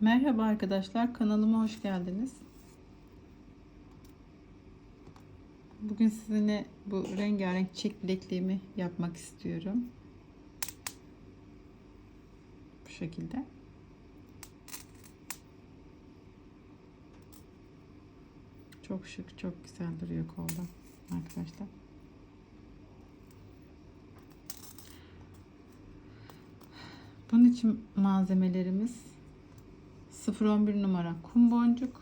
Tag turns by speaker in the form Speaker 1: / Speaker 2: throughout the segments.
Speaker 1: Merhaba arkadaşlar, kanalıma hoş geldiniz. Bugün sizinle bu rengarenk çiçek bilekliğimi yapmak istiyorum. Bu şekilde. Çok şık, çok güzel duruyor kolda arkadaşlar. Bunun için malzemelerimiz 011 numara kum boncuk,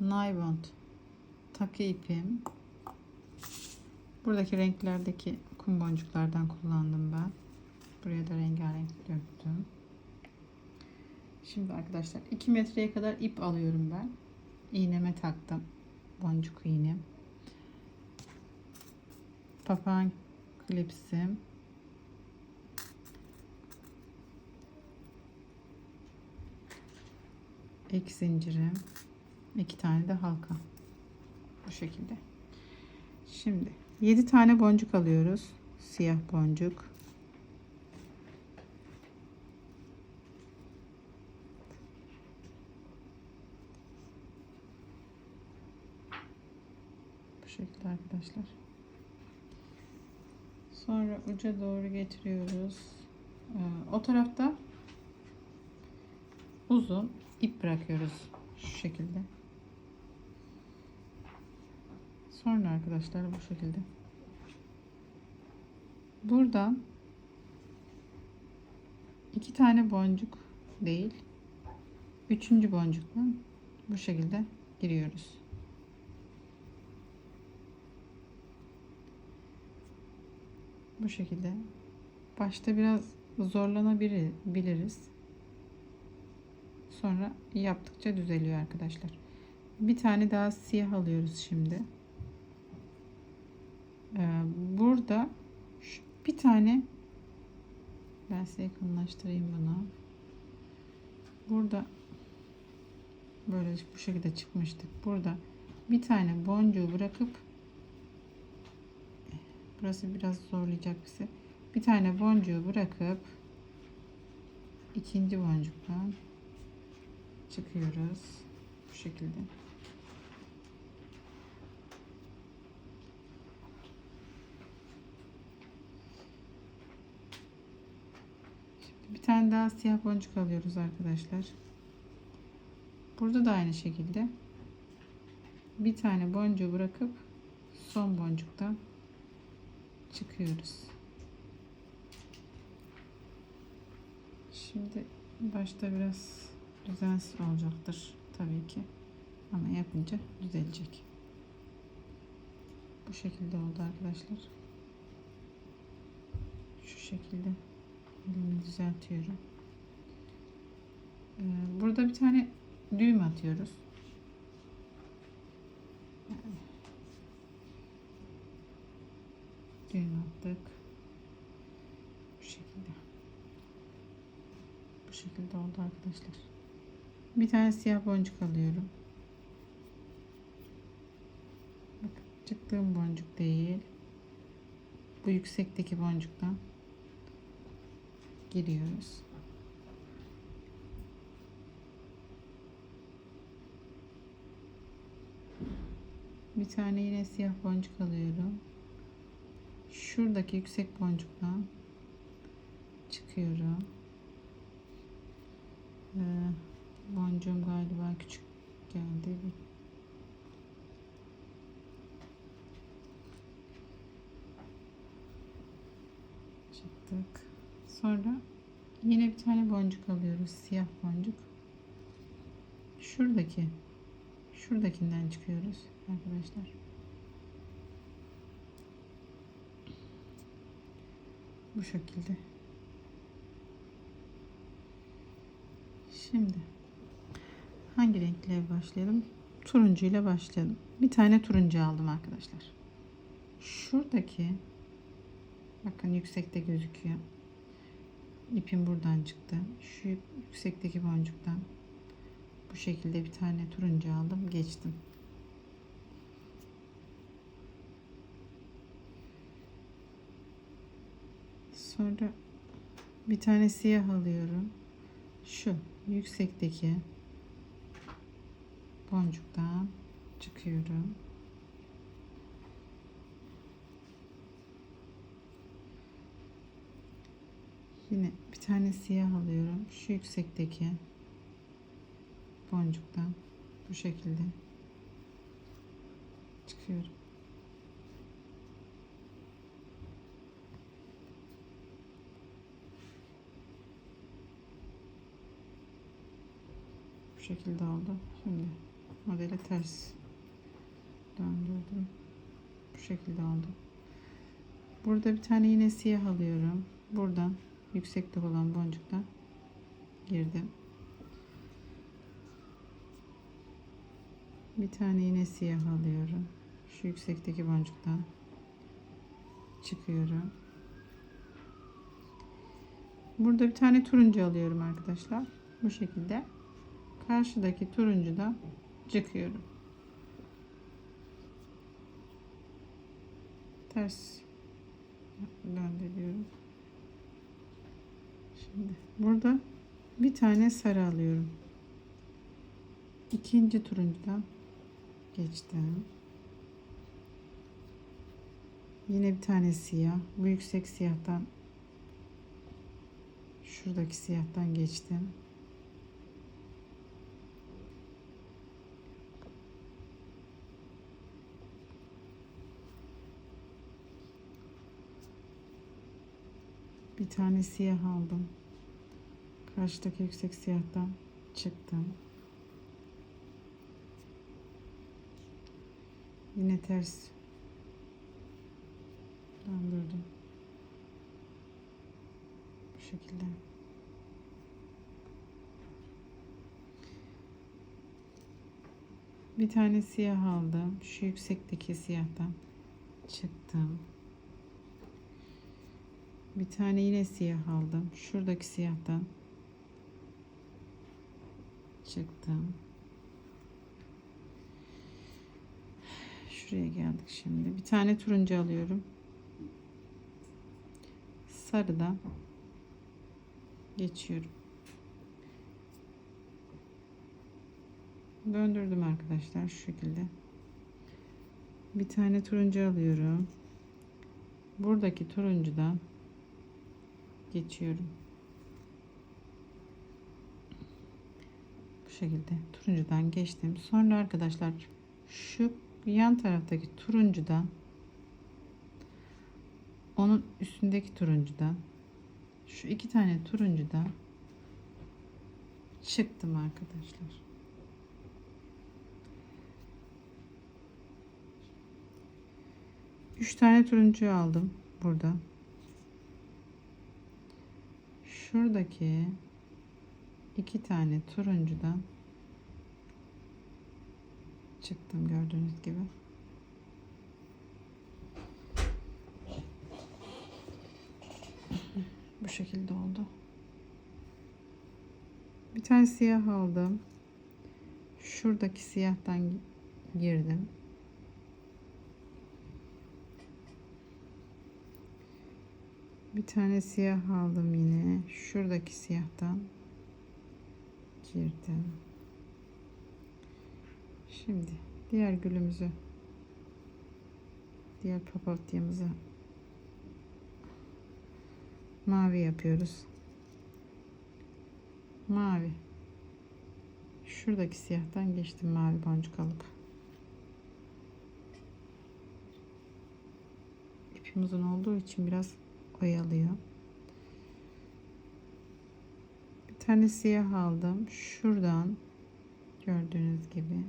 Speaker 1: naybond takı ipim. Buradaki renklerdeki kum boncuklardan kullandım ben. Buraya da rengarenk döktüm. Şimdi arkadaşlar 2 metreye kadar ip alıyorum ben. İğneme taktım. Boncuk iğnem. Papağan klipsim. Ek zincirim, iki tane de halka. Bu şekilde. Şimdi 7 tane boncuk alıyoruz. Siyah boncuk. Bu şekilde arkadaşlar. Sonra uca doğru getiriyoruz. Ee, O tarafta uzun ip bırakıyoruz şu şekilde. Sonra arkadaşlar bu şekilde. Buradan iki tane boncuk değil, üçüncü boncukla bu şekilde giriyoruz. Bu şekilde. Başta biraz zorlanabiliriz. Sonra yaptıkça düzeliyor arkadaşlar. Bir tane daha siyah alıyoruz şimdi. Ee, burada bir tane ben size yakınlaştırayım bunu. Burada böyle bu şekilde çıkmıştık. Burada bir tane boncuğu bırakıp burası biraz zorlayacak bizi. Bir tane boncuğu bırakıp ikinci boncuktan çıkıyoruz. Bu şekilde. Şimdi bir tane daha siyah boncuk alıyoruz arkadaşlar. Burada da aynı şekilde bir tane boncuğu bırakıp son boncuktan çıkıyoruz. Şimdi başta biraz düzensiz olacaktır tabii ki. Ama yapınca düzelecek. Bu şekilde oldu arkadaşlar. Şu şekilde elimi düzeltiyorum. Ee, burada bir tane düğüm atıyoruz. Düğüm attık. Bu şekilde. Bu şekilde oldu arkadaşlar. Bir tane siyah boncuk alıyorum. Bakın çıktığım boncuk değil. Bu yüksekteki boncuktan giriyoruz. Bir tane yine siyah boncuk alıyorum. Şuradaki yüksek boncuktan çıkıyorum. Ee, boncuğum galiba küçük geldi. Çıktık. Sonra yine bir tane boncuk alıyoruz. Siyah boncuk. Şuradaki şuradakinden çıkıyoruz arkadaşlar. Bu şekilde. Şimdi hangi renkle başlayalım? Turuncu ile başlayalım. Bir tane turuncu aldım arkadaşlar. Şuradaki bakın yüksekte gözüküyor. İpim buradan çıktı. Şu yüksekteki boncuktan bu şekilde bir tane turuncu aldım. Geçtim. Sonra bir tane siyah alıyorum. şu yüksekteki boncuktan çıkıyorum. Yine bir tane siyah alıyorum. Şu yüksekteki boncuktan bu şekilde çıkıyorum. Bu şekilde oldu. Şimdi modeli ters döndürdüm. Bu şekilde oldu. Burada bir tane yine siyah alıyorum. Buradan yüksekte olan boncuktan girdim. Bir tane yine siyah alıyorum. Şu yüksekteki boncuktan çıkıyorum. Burada bir tane turuncu alıyorum arkadaşlar. Bu şekilde. Karşıdaki turuncudan çıkıyorum. Ters döndürüyorum. Şimdi burada bir tane sarı alıyorum. İkinci turuncudan geçtim. Yine bir tane siyah. Bu yüksek siyahtan şuradaki siyahtan geçtim. Bir tane siyah aldım. Karşıdaki yüksek siyahtan çıktım. Yine ters döndürdüm. Bu şekilde. Bir tane siyah aldım. Şu yüksekteki siyahtan çıktım. Bir tane yine siyah aldım. Şuradaki siyahtan çıktım. Şuraya geldik şimdi. Bir tane turuncu alıyorum. Sarıdan geçiyorum. Döndürdüm arkadaşlar şu şekilde. Bir tane turuncu alıyorum. Buradaki turuncudan geçiyorum. Bu şekilde turuncudan geçtim. Sonra arkadaşlar şu yan taraftaki turuncudan onun üstündeki turuncudan şu iki tane turuncudan çıktım arkadaşlar. Üç tane turuncu aldım burada. Şuradaki iki tane turuncudan çıktım gördüğünüz gibi. Bu şekilde oldu. Bir tane siyah aldım. Şuradaki siyahtan girdim. Bir tane siyah aldım yine. Şuradaki siyahtan girdim. Şimdi diğer gülümüzü diğer papatyamızı mavi yapıyoruz. Mavi. Şuradaki siyahtan geçtim mavi boncuk alıp. İpim olduğu için biraz oyalıyor. Bir tane siyah aldım. Şuradan gördüğünüz gibi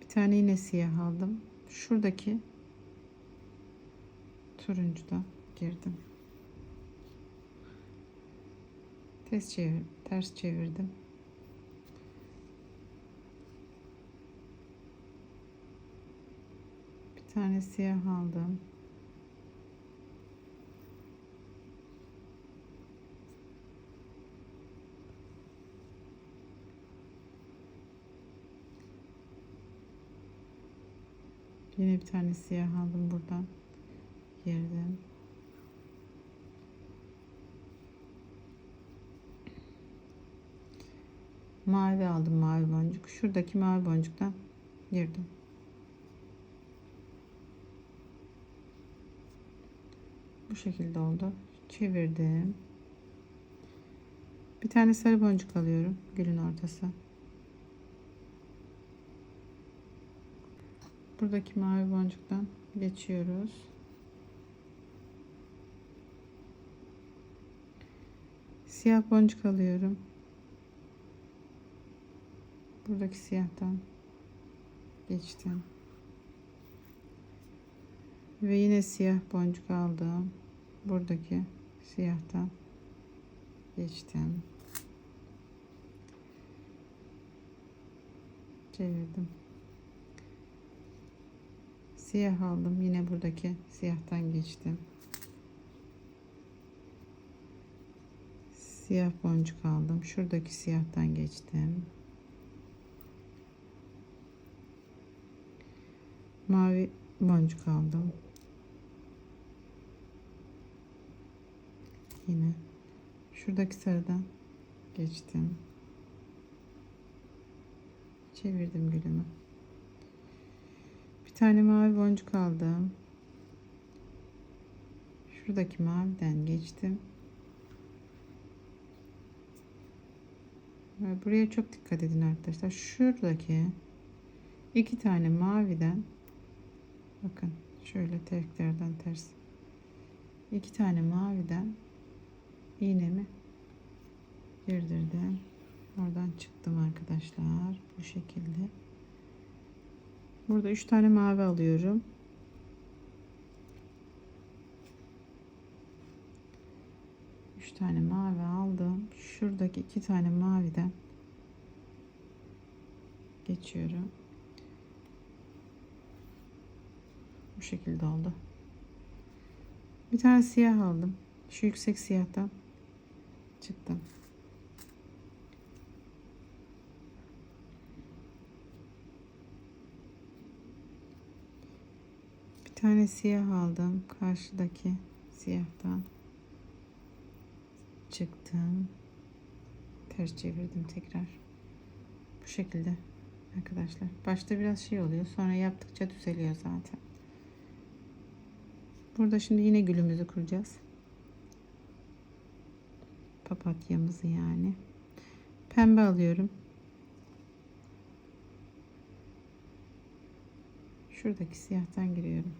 Speaker 1: bir tane yine siyah aldım. Şuradaki turuncudan girdim. Ters çevir, ters çevirdim. tane siyah aldım. Yine bir tane siyah aldım buradan. Yerden. Mavi aldım mavi boncuk. Şuradaki mavi boncuktan girdim. Bu şekilde oldu. Çevirdim. Bir tane sarı boncuk alıyorum. Gülün ortası. Buradaki mavi boncuktan geçiyoruz. Siyah boncuk alıyorum. Buradaki siyahtan geçtim. Ve yine siyah boncuk aldım. Buradaki siyahtan geçtim. Çevirdim. Siyah aldım. Yine buradaki siyahtan geçtim. Siyah boncuk aldım. Şuradaki siyahtan geçtim. Mavi boncuk aldım. Yine şuradaki sarıdan geçtim. Çevirdim gülümü. Bir tane mavi boncuk aldım. Şuradaki maviden geçtim. Ve Buraya çok dikkat edin arkadaşlar. Şuradaki iki tane maviden bakın şöyle tekrardan ters iki tane maviden iğnemi girdirdim. Oradan çıktım arkadaşlar. Bu şekilde. Burada üç tane mavi alıyorum. Üç tane mavi aldım. Şuradaki iki tane maviden geçiyorum. Bu şekilde oldu. Bir tane siyah aldım. Şu yüksek siyahtan çıktım. Bir tane siyah aldım. Karşıdaki siyahtan çıktım. Ters çevirdim tekrar. Bu şekilde arkadaşlar. Başta biraz şey oluyor. Sonra yaptıkça düzeliyor zaten. Burada şimdi yine gülümüzü kuracağız. Papatyamızı yani. Pembe alıyorum. Şuradaki siyahtan giriyorum.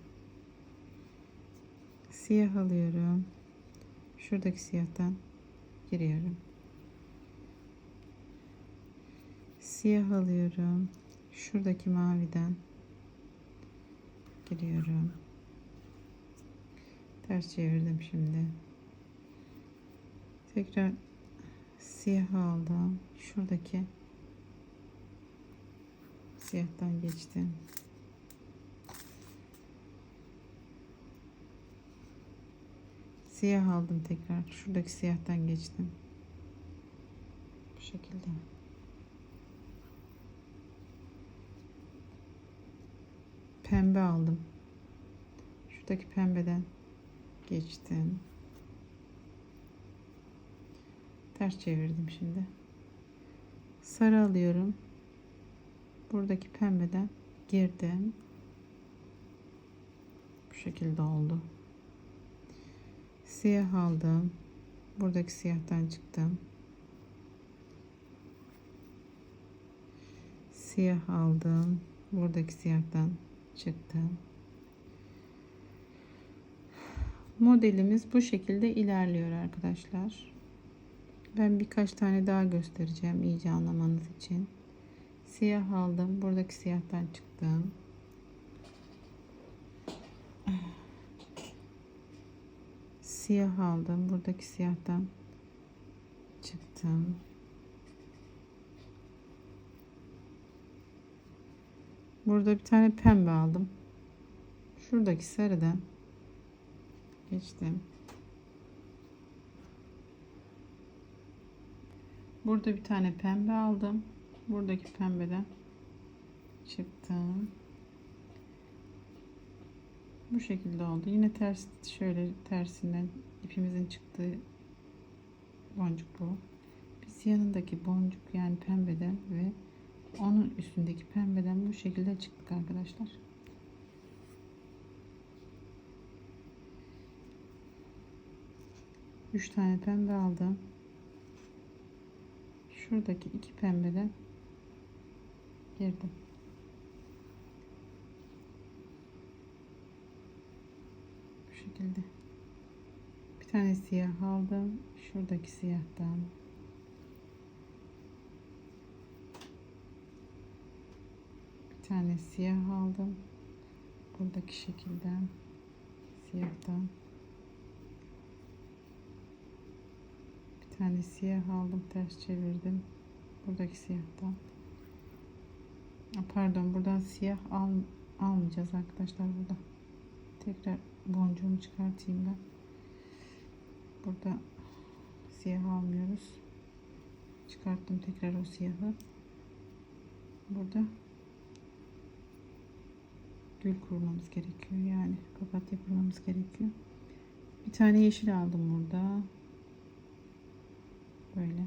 Speaker 1: Siyah alıyorum. Şuradaki siyahtan giriyorum. Siyah alıyorum. Şuradaki maviden giriyorum. Ters çevirdim şimdi. Tekrar siyah aldım. Şuradaki siyahtan geçtim. Siyah aldım tekrar. Şuradaki siyahtan geçtim. Bu şekilde. Pembe aldım. Şuradaki pembeden geçtim. Ters çevirdim şimdi. Sarı alıyorum. Buradaki pembeden girdim. Bu şekilde oldu. Siyah aldım. Buradaki siyahtan çıktım. Siyah aldım. Buradaki siyahtan çıktım. Modelimiz bu şekilde ilerliyor arkadaşlar. Ben birkaç tane daha göstereceğim iyice anlamanız için. Siyah aldım. Buradaki siyahtan çıktım. Siyah aldım. Buradaki siyahtan çıktım. Burada bir tane pembe aldım. Şuradaki sarıdan geçtim. Burada bir tane pembe aldım. Buradaki pembeden çıktım. Bu şekilde oldu. Yine ters şöyle tersinden ipimizin çıktığı boncuk bu. Bir yanındaki boncuk yani pembeden ve onun üstündeki pembeden bu şekilde çıktık arkadaşlar. Üç tane pembe aldım. Şuradaki iki pembeden girdim. Bu şekilde. Bir tane siyah aldım. Şuradaki siyahtan. Bir tane siyah aldım. Buradaki şekilden. Siyahtan. Bir tane siyah aldım. Ters çevirdim. Buradaki siyahtan. Pardon buradan siyah al, almayacağız arkadaşlar burada. Tekrar boncuğumu çıkartayım ben. Burada siyah almıyoruz. Çıkarttım tekrar o siyahı. Burada gül kurmamız gerekiyor. Yani papatya kurmamız gerekiyor. Bir tane yeşil aldım burada. Böyle.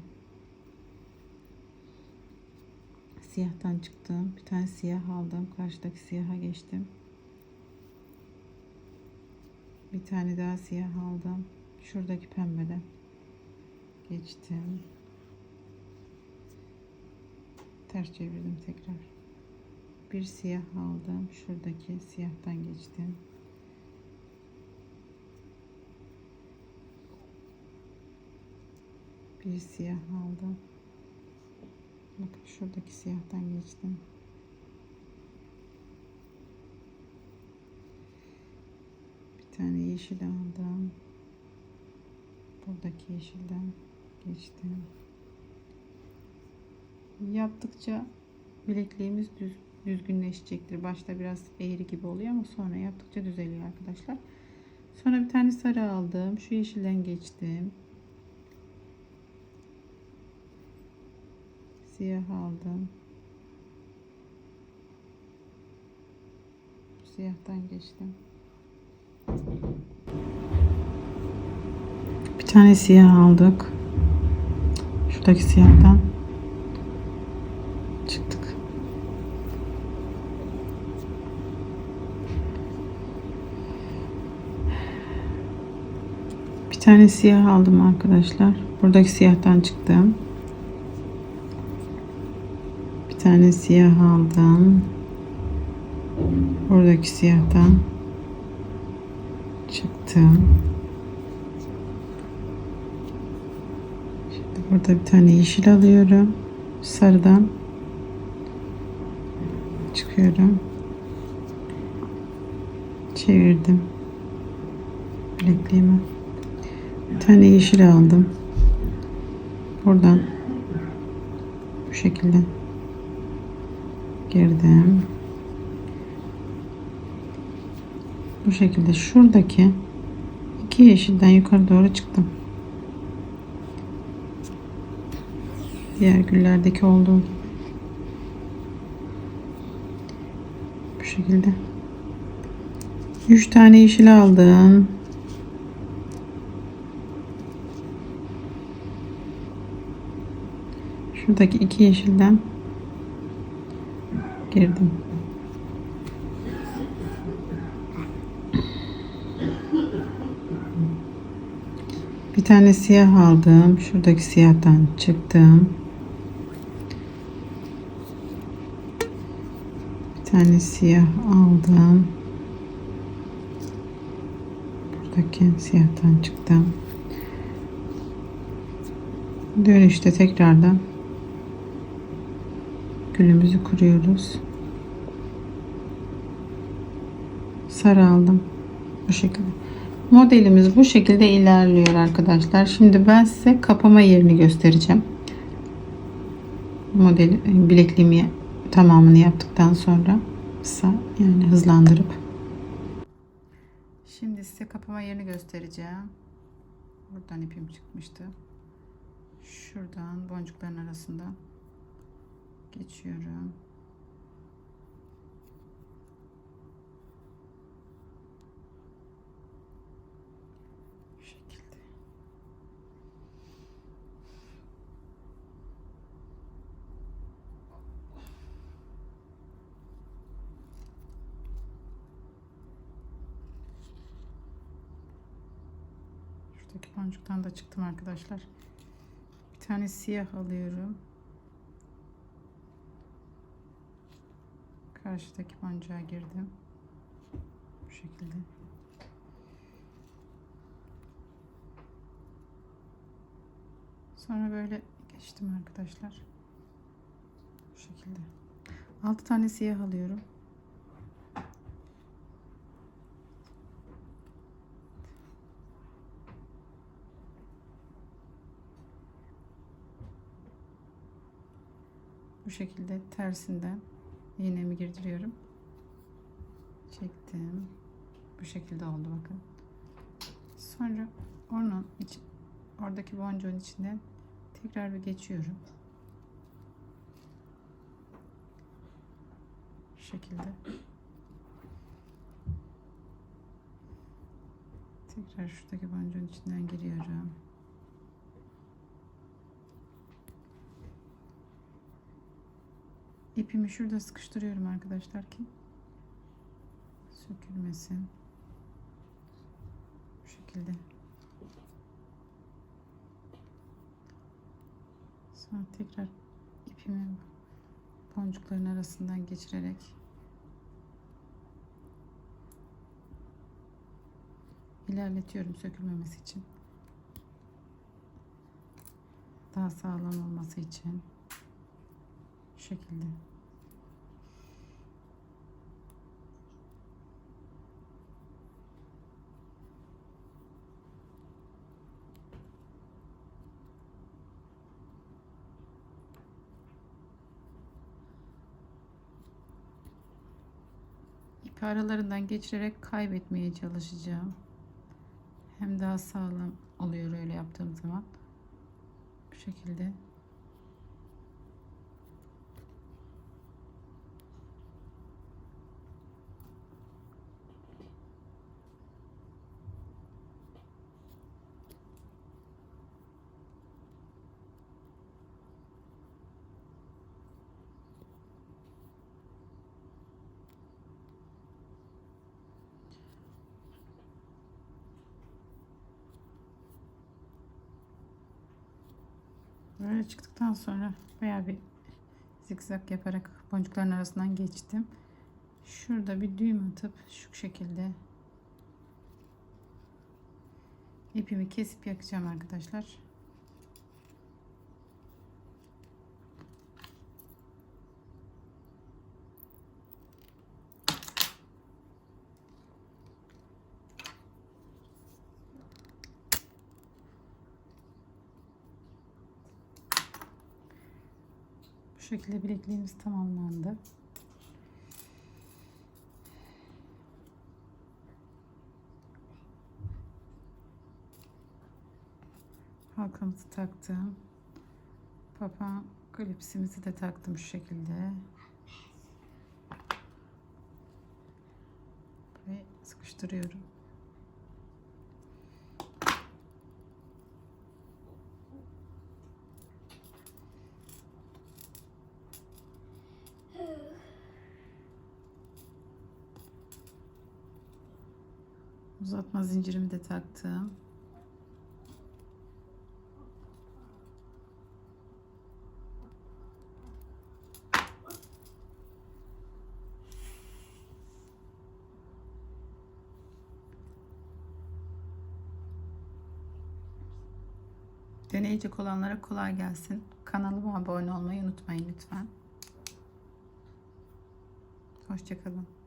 Speaker 1: Siyahtan çıktım. Bir tane siyah aldım. Karşıdaki siyaha geçtim. Bir tane daha siyah aldım. Şuradaki pembeden geçtim. Ters çevirdim tekrar. Bir siyah aldım. Şuradaki siyahtan geçtim. Bir siyah aldım. Bakın şuradaki siyahtan geçtim. Bir tane yeşil aldım. Buradaki yeşilden geçtim. Yaptıkça bilekliğimiz düz, düzgünleşecektir. Başta biraz eğri gibi oluyor ama sonra yaptıkça düzeliyor arkadaşlar. Sonra bir tane sarı aldım. Şu yeşilden geçtim. Siyah aldım. Siyahtan geçtim. Bir tane siyah aldık. Şuradaki siyahtan çıktık. Bir tane siyah aldım arkadaşlar. Buradaki siyahtan çıktım. Bir tane siyah aldım. Buradaki siyahtan çıktım. Şimdi burada bir tane yeşil alıyorum. Sarıdan çıkıyorum. Çevirdim. Bilekliğimi. Bir tane yeşil aldım. Buradan bu şekilde girdim. Bu şekilde şuradaki iki yeşilden yukarı doğru çıktım. Diğer güllerdeki olduğu gibi. Bu şekilde. Üç tane yeşil aldım. Şuradaki iki yeşilden girdim. Bir tane siyah aldım. Şuradaki siyahtan çıktım. Bir tane siyah aldım. Buradaki siyahtan çıktım. Dönüşte tekrardan gülümüzü kuruyoruz. Sarı aldım. Bu şekilde. Modelimiz bu şekilde ilerliyor arkadaşlar. Şimdi ben size kapama yerini göstereceğim. Model bilekliğimi tamamını yaptıktan sonra yani hızlandırıp. Şimdi size kapama yerini göstereceğim. Buradan ipim çıkmıştı. Şuradan boncukların arasından geçiyorum. Bu şekilde. Şuradaki boncuktan da çıktım arkadaşlar. Bir tane siyah alıyorum. Karşıdaki boncuğa girdim. Bu şekilde. Sonra böyle geçtim arkadaşlar. Bu şekilde. 6 tane siyah alıyorum. Bu şekilde tersinden iğnemi girdiriyorum. Çektim. Bu şekilde oldu bakın. Sonra onun için oradaki boncuğun içinden tekrar bir geçiyorum. Bu şekilde. Tekrar şuradaki boncuğun içinden giriyorum. İpimi şurada sıkıştırıyorum arkadaşlar ki sökülmesin. Bu şekilde. Sonra tekrar ipimi boncukların arasından geçirerek ilerletiyorum sökülmemesi için. Daha sağlam olması için. Bu şekilde. Aralarından geçirerek kaybetmeye çalışacağım. Hem daha sağlam oluyor öyle yaptığım zaman. Bu şekilde. Çıktıktan sonra veya bir zikzak yaparak boncukların arasından geçtim. Şurada bir düğüm atıp şu şekilde ipimi kesip yakacağım arkadaşlar. Şekilde bilekliğimiz tamamlandı. Halkamızı taktım. Papağan klipsimizi de taktım şu şekilde. Ve sıkıştırıyorum. Uzatma zincirimi de taktım. Deneyecek olanlara kolay gelsin. Kanalıma abone olmayı unutmayın lütfen. Hoşçakalın.